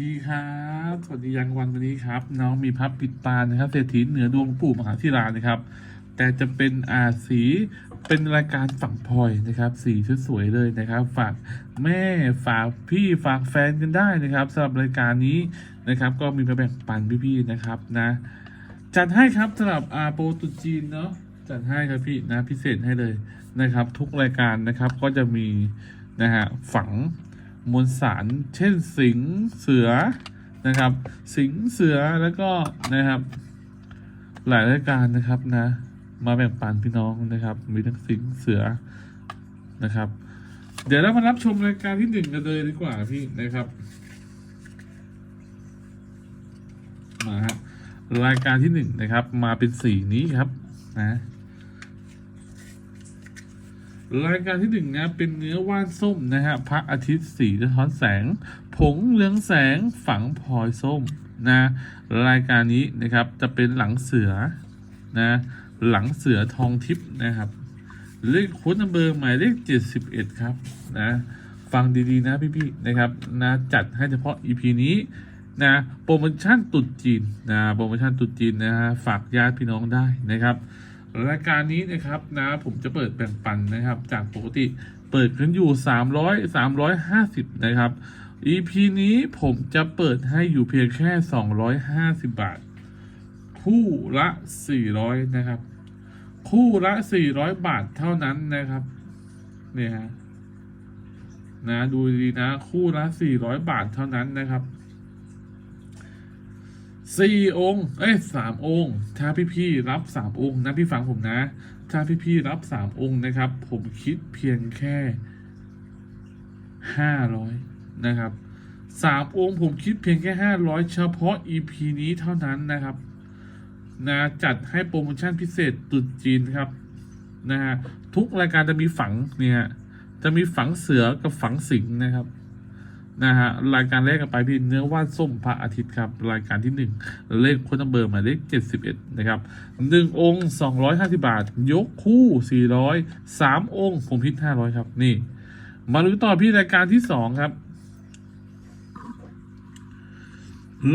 ดีครับ สวัสดียังวันวันนี้ครับ น้องมีพับปิดตานะครับเศรษฐีเหนือดวงปู่มหาธิรานะครับ แต่จะเป็นอาสีเป็นรายการฝั่งพลอยนะครับสีสวยๆเลยนะครับ ฝากแม่ฝากพี่ฝากแฟนกันได้นะครับสำหรับรายการนี้นะครับ ก็มีมาแบ่งปันพี่ๆนะครับนะ จัดให้ครับสำหรับอาโปรตุจีนเนาะจัดให้ครับพี่นะพิเศษให้เลยนะครับ ทุกรายการนะครับก็จะมีนะฮะฝัง มวลสาร เช่นสิงเสือนะครับ สิงเสือแล้วก็นะครับ หลายรายการนะครับนะ มาแบ่งปันพี่น้องนะครับ มีทั้งสิงเสือนะครับ เดี๋ยวเรามารับชมรายการที่หนึ่งกันเลยดีกว่าพี่นะครับ มาฮะรายการที่หนึ่งนะครับ มาเป็นสีนี้ครับนะ รายการที่หนึ่งนะเป็นเนื้อว่านส้มนะฮะพระอาทิตย์สีสะท้อนแสง ผงเรืองแสงฝังพลอยส้มนะรายการนี้นะครับจะเป็นหลังเสือนะหลังเสือทองทิพย์นะครับ เลขโค้ดนัมเบอร์หมายเลข 71 ครับนะฟังดีๆนะพี่ๆนะครับนะจัดให้เฉพาะ EP นี้นะโปรโมชั่นตุดจีนนะโปรโมชั่นตุดจีนนะฮะฝากญาติพี่น้องได้นะครับ รายการนี้นะครับนะผมจะเปิดแบ่งปันนะครับ จากปกติเปิดขึ้นอยู่ 300 350 นะครับ EP นี้ผมจะเปิดให้อยู่เพียงแค่ 250 บาท คู่ละ 400 นะครับ คู่ละ 400 บาทเท่านั้นนะครับเนี่ยฮะนะดูดีนะคู่ละ 400 บาทเท่านั้นนะครับ สี่องค์เอ้ยสามองค์ ถ้าพี่ๆรับสามองค์นะพี่ฟังผมนะ ถ้าพี่ๆรับสามองค์นะครับ ผมคิดเพียงแค่ห้าร้อยนะครับสามองค์ผมคิดเพียงแค่ห้าร้อยเฉพาะ EP นี้เท่านั้นนะครับนะจัดให้โปรโมชั่นพิเศษตรุษจีนครับนะฮะทุกรายการจะมีฝังเนี่ยจะมีฝังเสือกับฝังสิงนะครับ นะฮะรายการแรกกันไปพี่เนื้อว่านส้มพระอาทิตย์ครับ รายการที่หนึ่งเลขคนนัมเบอร์หมายเลขเจ็ดสิบเอ็ดนะครับหนึ่งองค์สองร้อยห้าสิบาท ยกคู่สี่ร้อยสามองค์ผมพิดห้าร้อยครับ นี่ มาดูต่อพี่รายการที่สองครับ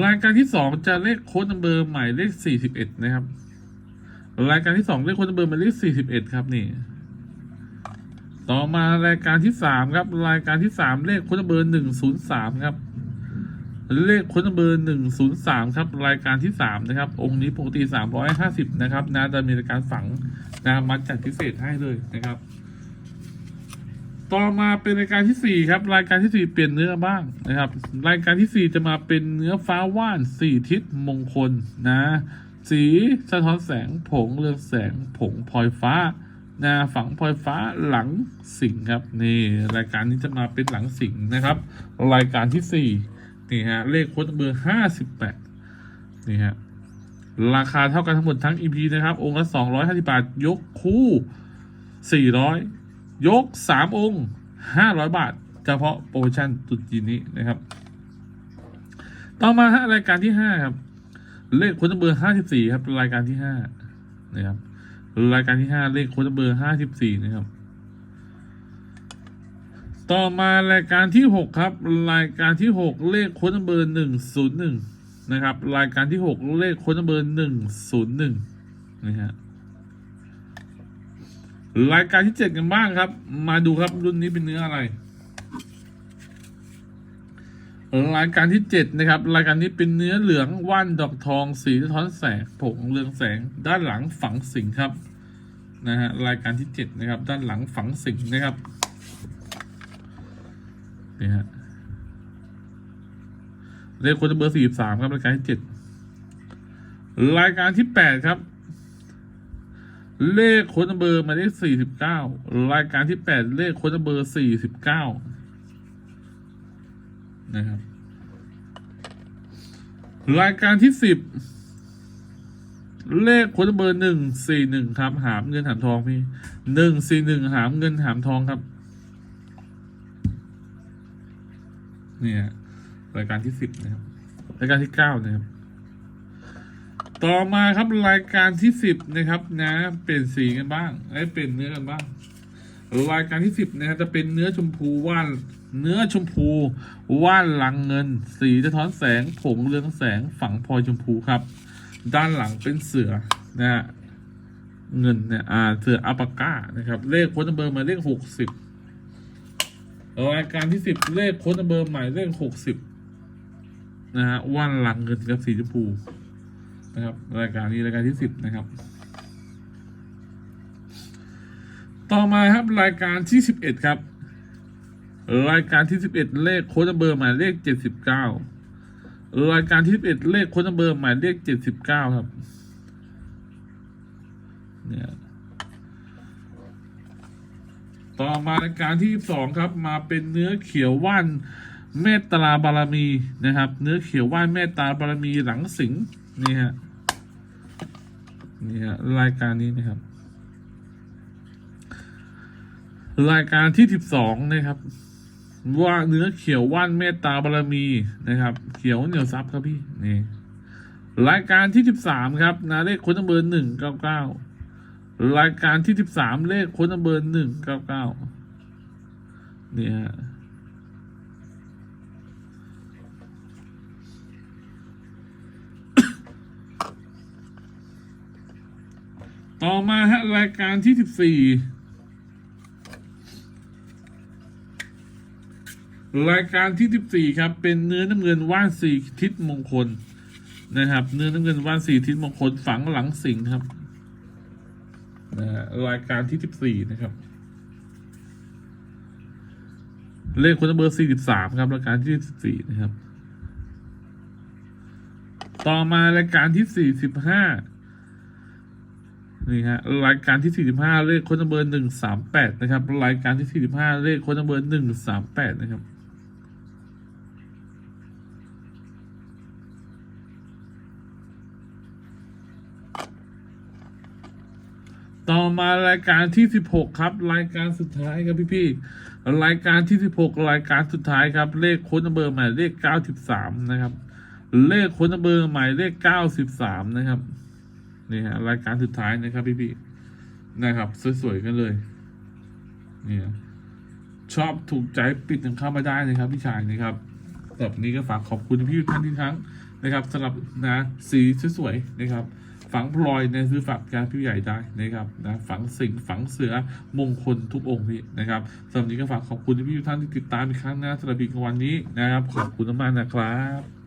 รายการที่สองจะเลขโค้ดนัมเบอร์หมายเลขสี่สิบเอ็ดนะครับ รายการที่สองเลขโค้ดนัมเบอร์หมายเลขสี่สิบเอ็ดครับนี่ ต่อมารายการที่สามครับ รายการที่สามเลขคนเบอร์หนึ่งศูนย์สามครับ เลขคนเบอร์หนึ่งศูนย์สามครับ รายการที่สามนะครับ องค์นี้ปกติสามร้อยห้าสิบนะครับนะจะมีรายการฝังนะมาจัดพิเศษให้เลยนะครับ ต่อมาเป็นรายการที่สี่ครับ รายการที่สี่เปลี่ยนเนื้อบ้างนะครับ รายการที่สี่จะมาเป็นเนื้อฟ้าว่านสี่ทิศมงคลนะ สีสะท้อนแสงผงเรืองแสงผงพลอยฟ้า นะฝังพลอยฟ้าหลังสิงครับนี่รายการนี้จะมาเป็นหลังสิงนะครับ รายการที่สี่นี่ฮะเลขโค้ดเบอร์ห้าสิบแปดนี่ฮะราคาเท่ากันทั้งหมดทั้ง EP นะครับ องค์ละสองร้อยห้าสิบาท ยกคู่สี่ร้อยยกสามองค์ห้าร้อยบาท เฉพาะโปรโมชั่นตุดจีนนี้นะครับ ต่อมาฮะรายการที่ห้าครับ เลขโค้ดเบอร์ห้าสิบสี่ครับรายการที่ห้านะครับ รายการที่ห้าเลขโค้ดเบอร์ห้าสิบสี่นะครับ ต่อมารายการที่หกครับ รายการที่หกเลขโค้ดเบอร์หนึ่งศูนย์หนึ่งนะครับ รายการที่หกเลขโค้ดเบอร์หนึ่งศูนย์หนึ่งนะฮะรายการที่เจ็ดกันบ้างครับ มาดูครับรุ่นนี้เป็นเนื้ออะไร รายการที่เจ็ดนะครับ รายการนี้เป็นเนื้อเหลืองว่านดอกทองสีสะท้อนแสงผงเรืองแสง ด้านหลังฝังสิงครับนะฮะรายการที่เจ็ดนะครับ ด้านหลังฝังสิงนะครับนี่ฮะเลขคนเบอร์สี่สามครับรายการที่เจ็ดรายการที่แปดครับ เลขคนเบอร์หมายเลขสี่สิบเก้ารายการที่แปดเลขคนเบอร์สี่สิบเก้า นะครับ รายการที่สิบเลขคนเบอร์หนึ่งสี่หนึ่งครับ หามเงินหามทองพี่หนึ่งสี่หนึ่งหามเงินหามทองครับ เนี่ยรายการที่สิบนะครับ รายการที่เก้านะครับ ต่อมาครับรายการที่สิบนะครับ นะ เปลี่ยนสีกันบ้างไอ้เปลี่ยนเนื้อกันบ้างรายการที่สิบนะครับจะเป็นเนื้อชมพูว่าน เนื้อชมพูว่านลังเงิน สีสะท้อนแสงผงเรืองแสงฝังพลอยชมพูครับ ด้านหลังเป็นเสือนะฮะเงินเนี่ยอ่าเสืออัปาก้านะครับ เลขโค้ดนัมเบอร์หมายเลขหกสิบรายการที่สิบเลขโค้ดนัมเบอร์หมายเลขหกสิบนะฮะว่านลังเงินกับสีชมพูนะครับ รายการนี้รายการที่สิบนะครับ ต่อมาครับรายการที่สิบเอ็ดครับ รายการที่สิบเอ็ดเลขโค้ดนัมเบอร์หมายเลขเจ็ดสิบเก้ารายการที่สิบเอ็ดเลขโค้ดนัมเบอร์หมายเลขเจ็ดสิบเก้าครับ เนี่ยต่อมารายการที่สองครับ มาเป็นเนื้อเขียวว่านเมตตาบารมีนะครับ เนื้อเขียวว่านเมตตาบารมีหลังสิงนี่ฮะนี่ฮะรายการนี้นะครับ รายการที่สิบสองนะครับ ว่าเนื้อเขียวว่านเมตตาบารมีนะครับ เขียวเหนียวซับครับพี่นี่รายการที่สิบสามครับนะเลขคนเบอร์หนึ่งเก้าเก้ารายการที่สิบสามเลขคนเบอร์หนึ่งเก้าเก้าเนี่ยต่อมาฮะรายการที่สิบสี่ รายการที่ 14 ครับ เป็นเนื้อน้ำเงินว่านสี่ทิศมงคลนะครับ เนื้อน้ำเงินว่านสี่ทิศมงคลฝังหลังสิงครับนะฮะรายการที่ 14 นะครับ เลขคนเบอร์ 43 ครับรายการที่ 14 นะครับ ต่อมารายการที่ 45 นี่ฮะรายการที่ 45 เลขคนเบอร์ 138 นะครับ รายการที่ 45 เลขคนเบอร์ 138 นะครับ ต่อมารายการที่ 16 ครับ รายการสุดท้ายครับพี่ๆรายการที่ 16 รายการสุดท้ายครับ เลขค้ดเบอร์หมายเลข 93 นะครับ เลขค้ดเบอร์หมายเลข 93 นะครับนี่ฮะรายการสุดท้ายนะครับพี่ๆนะครับ สวยๆกันเลยนี่ชอบถูกใจปิดกันเข้ามาได้นะครับ พี่ชายนะครับแบบนี้ก็ฝากขอบคุณพี่ท่านที่ทั้งนะครับสำหรับนะสีสวยๆนะครับ ฝังพลอยในซื้อฝากการพี่ใหญ่ได้นะครับนะฝังสิงฝังเสือมงคลทุกองค์พี่นะครับสำหรับนี้ก็ฝากขอบคุณที่พี่ทุกท่านที่ติดตามอีกครั้งนะสำหรับปีกวันนี้นะครับ ขอบคุณมากนะครับ